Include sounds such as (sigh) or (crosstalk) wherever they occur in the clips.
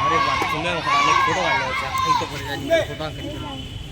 अरे बाप तुम्हें हमारे फोटो वाले हो क्या एक तो पड़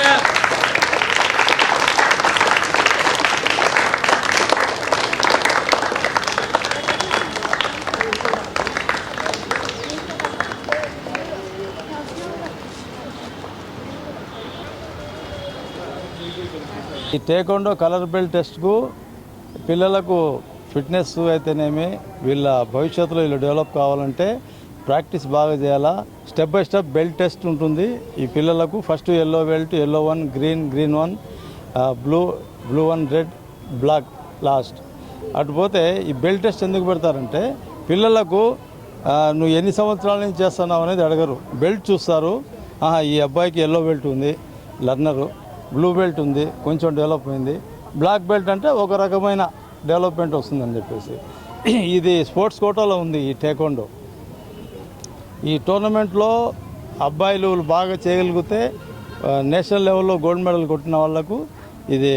Gracias. ఈ టేకొండో కలర్ బెల్ట్ టెస్ట్కు పిల్లలకు ఫిట్నెస్ అయితేనేమి వీళ్ళ భవిష్యత్తులో వీళ్ళు డెవలప్ కావాలంటే ప్రాక్టీస్ బాగా చేయాలా? Step by step belt test ఉంటుంది. ఈ పిల్లలకు first yellow belt yellow one green green one blue blue one red black last అటు పోతే ఈ బెల్ట్ టెస్ట్ ఎందుకు పెడతారంటే పిల్లలకు నువ్వు ఎన్ని సంవత్సరాల నుంచి చేస్తున్నావు అనేది అడగరు. బెల్ట్ చూస్తారు. ఆహా, ఈ అబ్బాయికి ఎల్లో బెల్ట్ ఉంది. లర్నరు బ్లూ బెల్ట్ ఉంది కొంచెం డెవలప్ అయింది. బ్లాక్ బెల్ట్ అంటే ఒక రకమైన డెవలప్మెంట్ వస్తుందని చెప్పేసి. (clears throat) ఇది స్పోర్ట్స్ కోటాలో ఉంది ఈ టేకొండో ఈ టోర్నమెంట్లో అబ్బాయిలు బాగా చేయగలిగితే నేషనల్ లెవెల్లో గోల్డ్ మెడల్ కొట్టిన వాళ్ళకు ఇది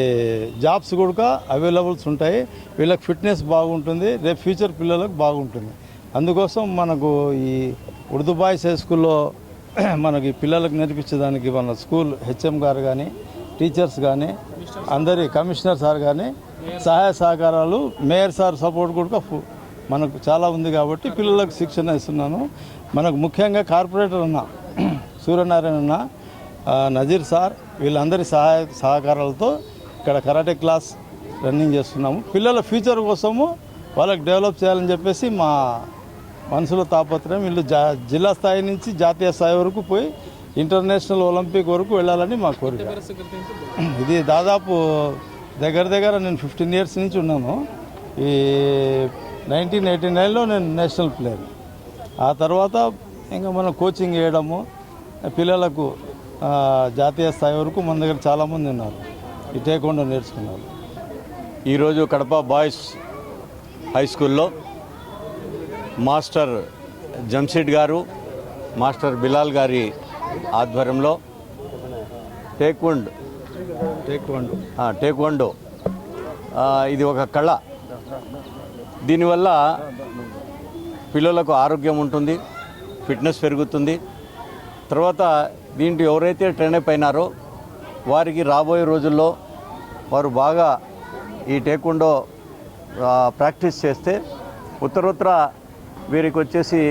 జాబ్స్ కూడా అవైలబుల్స్ ఉంటాయి. వీళ్ళకి ఫిట్నెస్ బాగుంటుంది రేపు ఫ్యూచర్ పిల్లలకు బాగుంటుంది. అందుకోసం మనకు ఈ ఉర్దూ బాయ్స్ హై స్కూల్లో (clears throat) మనకి పిల్లలకు నేర్పించేదానికి మన స్కూల్ హెచ్ఎం గారు కానీ టీచర్స్ కానీ అందరి కమిషనర్ సార్ కానీ సహాయ సహకారాలు మేయర్ సార్ సపోర్ట్ కూడా మనకు చాలా ఉంది కాబట్టి పిల్లలకు శిక్షణ ఇస్తున్నాను. మనకు ముఖ్యంగా కార్పొరేటర్ ఉన్న సూర్యనారాయణ ఉన్న నజీర్ సార్ వీళ్ళందరి సహాయ సహకారాలతో ఇక్కడ కరాటే క్లాస్ రన్నింగ్ చేస్తున్నాము. పిల్లల ఫ్యూచర్ కోసము వాళ్ళకి డెవలప్ చేయాలని చెప్పేసి మా మనసులో తాపత్రయం వీళ్ళు జా జిల్లా స్థాయి నుంచి జాతీయ స్థాయి వరకు పోయి ఇంటర్నేషనల్ ఒలింపిక్ వరకు వెళ్ళాలని మా కోరిక. ఇది దాదాపు దగ్గర దగ్గర నేను ఫిఫ్టీన్ ఇయర్స్ నుంచి ఉన్నాను. ఈ నైన్టీన్ ఎయిటీ నైన్లో నేను నేషనల్ ప్లేయర్. ఆ తర్వాత ఇంకా మనం కోచింగ్ వేయడము పిల్లలకు జాతీయ స్థాయి వరకు మన దగ్గర చాలామంది ఉన్నారు. ఈ టేకుండా నేర్చుకున్నారు. ఈరోజు కడప బాయ్స్ హై స్కూల్లో మాస్టర్ జంషెడ్ గారు మాస్టర్ బిలాల్ గారి ఆధ్వర్యంలో టేక్వండ్. టేక్వాండో. టేక్వండో. ఇది ఒక కళ. దీనివల్ల పిల్లలకు ఆరోగ్యం ఉంటుంది ఫిట్నెస్ పెరుగుతుంది. తర్వాత దీంట్లో ఎవరైతే ట్రైన్ అయిపోయినారో వారికి రాబోయే రోజుల్లో వారు బాగా ఈ టేక్వండో ఆ, ప్రాక్టీస్ చేస్తే ఉత్తరోత్తర వీరికి వచ్చేసి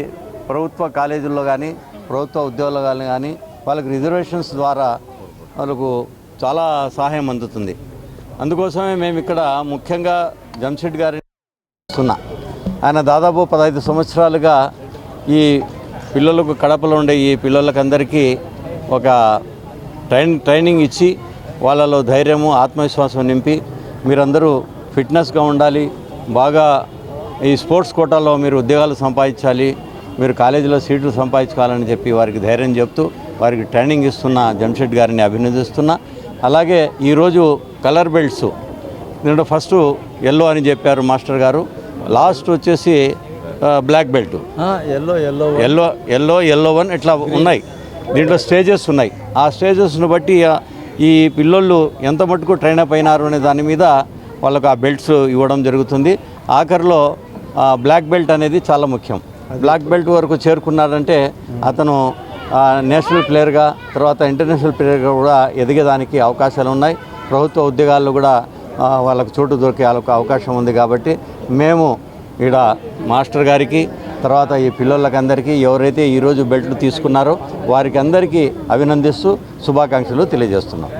ప్రభుత్వ కాలేజీల్లో కానీ ప్రభుత్వ ఉద్యోగాలు కానీ వాళ్ళకి రిజర్వేషన్స్ ద్వారా వాళ్ళకు చాలా సహాయం అందుతుంది. అందుకోసమే మేము ఇక్కడ ముఖ్యంగా జంషెడ్ గారిని సున్నా ఆయన దాదాపు పదహైదు సంవత్సరాలుగా ఈ పిల్లలకు కడపలో ఉండే ఈ పిల్లలకందరికీ ఒక ట్రైన్ ట్రైనింగ్ ఇచ్చి వాళ్ళలో ధైర్యము ఆత్మవిశ్వాసం నింపి మీరందరూ ఫిట్నెస్గా ఉండాలి బాగా ఈ స్పోర్ట్స్ కోటాలో మీరు ఉద్యోగాలు సంపాదించాలి మీరు కాలేజీలో సీట్లు సంపాదించుకోవాలని చెప్పి వారికి ధైర్యం చెప్తూ వారికి ట్రైనింగ్ ఇస్తున్న జంషెడ్ గారిని అభినందిస్తున్నా. అలాగే ఈరోజు కలర్ బెల్ట్స్ దీంట్లో ఫస్ట్ ఎల్లో అని చెప్పారు మాస్టర్ గారు. లాస్ట్ వచ్చేసి black belt yellow yellow yellow yellow yellow one ఇట్లా ఉన్నాయి. దీంట్లో స్టేజెస్ ఉన్నాయి. ఆ స్టేజెస్ను బట్టి ఈ పిల్లోళ్ళు ఎంత మటుకు ట్రైన్ అప్ అయినారు అనే దాని మీద వాళ్ళకు ఆ బెల్ట్స్ ఇవ్వడం జరుగుతుంది. ఆఖరిలో బ్లాక్ బెల్ట్ అనేది చాలా ముఖ్యం. బ్లాక్ బెల్ట్ వరకు చేరుకున్నాడంటే అతను నేషనల్ ప్లేయర్గా తర్వాత ఇంటర్నేషనల్ ప్లేయర్గా కూడా ఎదిగేదానికి అవకాశాలు ఉన్నాయి. ప్రభుత్వ ఉద్యోగాల్లో కూడా వాళ్ళకు చోటు దొరికే వాళ్ళకు అవకాశం ఉంది కాబట్టి మేము ఈడ మాస్టర్ గారికి తర్వాత ఈ పిల్లలకి అందరికీ ఎవరైతే ఈరోజు బెల్ట్లు తీసుకున్నారో వారికి అందరికీ అభినందిస్తూ శుభాకాంక్షలు తెలియజేస్తున్నాం.